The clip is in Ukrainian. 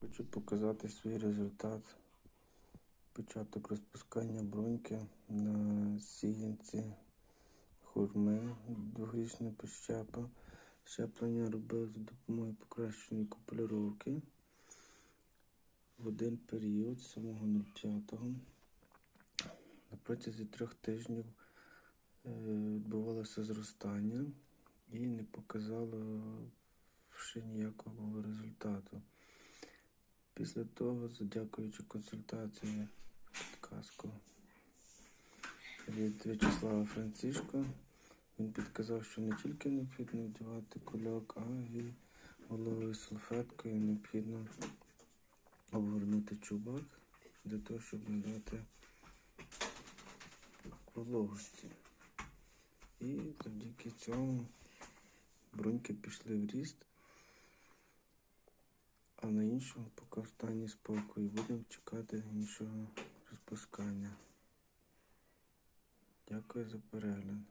Хочу показати свій результат. Початок розпускання бруньки на сіянці хурми двохрічної пощепа. Щеплення робив за допомогою покращеної купулюровки в один період з самого 05. На протязі трьох тижнів е, відбувалося зростання і не показало ще ніякого результату. Після того, дякуючи консультації підказку від В'ячеслава Францишко, він підказав, що не тільки необхідно вдівати кульок, а й головою салфеткою необхідно обгорнути чубак для того, щоб не дати вологості. І завдяки цьому бруньки пішли в ріст. А на іншому поки в стані спокою. Будемо чекати іншого розпускання. Дякую за перегляд.